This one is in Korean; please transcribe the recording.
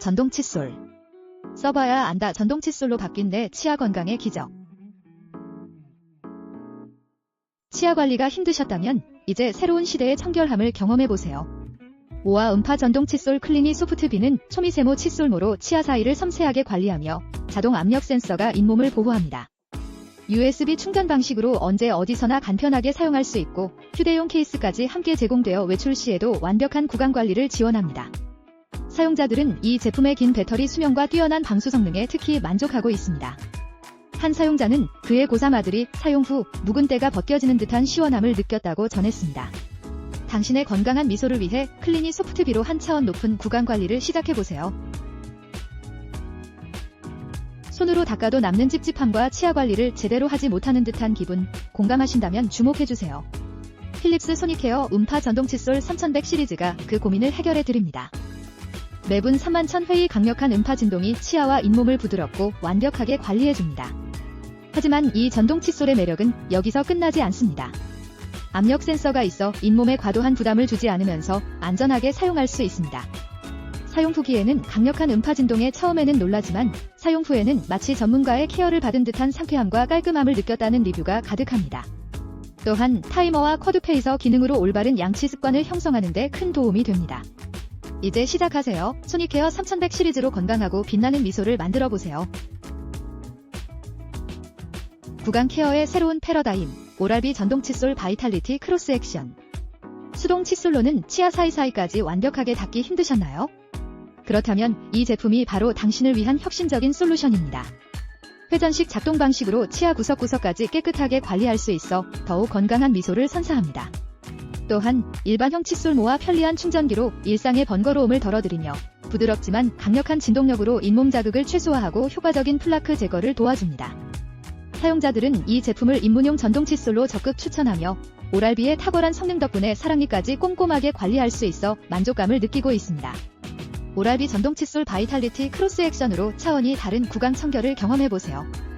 전동 칫솔. 써봐야 안다 전동 칫솔로 바뀐 내 치아 건강의 기적. 치아 관리가 힘드셨다면 이제 새로운 시대의 청결함을 경험해보세요. 모아 음파 전동 칫솔 클리니 소프트비는 초미세모 칫솔모로 치아 사이를 섬세하게 관리하며 자동 압력 센서가 잇몸을 보호합니다. USB 충전 방식으로 언제 어디서나 간편하게 사용할 수 있고 휴대용 케이스까지 함께 제공되어 외출 시에도 완벽한 구강 관리를 지원합니다. 사용자들은 이 제품의 긴 배터리 수명과 뛰어난 방수 성능에 특히 만족하고 있습니다. 한 사용자는 그의 고3 아들이 사용 후 묵은 때가 벗겨지는 듯한 시원함을 느꼈다고 전했습니다. 당신의 건강한 미소를 위해 클리니 소프트비로 한 차원 높은 구강 관리를 시작해보세요. 손으로 닦아도 남는 찝찝함과 치아 관리를 제대로 하지 못하는 듯한 기분, 공감하신다면 주목해주세요. 필립스 소니케어 음파 전동 칫솔 3100 시리즈가 그 고민을 해결해 드립니다. 매분 3만 천 회의 강력한 음파 진동이 치아와 잇몸을 부드럽고 완벽하게 관리해줍니다. 하지만 이 전동 칫솔의 매력은 여기서 끝나지 않습니다. 압력 센서가 있어 잇몸에 과도한 부담을 주지 않으면서 안전하게 사용할 수 있습니다. 사용 후기에는 강력한 음파 진동에 처음에는 놀라지만 사용 후에는 마치 전문가의 케어를 받은 듯한 상쾌함과 깔끔함을 느꼈다는 리뷰가 가득합니다. 또한 타이머와 쿼드페이서 기능으로 올바른 양치 습관을 형성하는 데 큰 도움이 됩니다. 이제 시작하세요. 소니케어 3100 시리즈로 건강하고 빛나는 미소를 만들어 보세요. 구강 케어의 새로운 패러다임. 오랄비 전동 칫솔 바이탈리티 크로스 액션. 수동 칫솔로는 치아 사이사이까지 완벽하게 닦기 힘드셨나요? 그렇다면 이 제품이 바로 당신을 위한 혁신적인 솔루션입니다. 회전식 작동 방식으로 치아 구석구석까지 깨끗하게 관리할 수 있어 더욱 건강한 미소를 선사합니다. 또한 일반형 칫솔모와 편리한 충전기로 일상의 번거로움을 덜어드리며 부드럽지만 강력한 진동력으로 잇몸 자극을 최소화하고 효과적인 플라크 제거를 도와줍니다. 사용자들은 이 제품을 입문용 전동 칫솔로 적극 추천하며 오랄비의 탁월한 성능 덕분에 사랑니까지 꼼꼼하게 관리할 수 있어 만족감을 느끼고 있습니다. 오랄비 전동 칫솔 바이탈리티 크로스 액션으로 차원이 다른 구강 청결을 경험해보세요.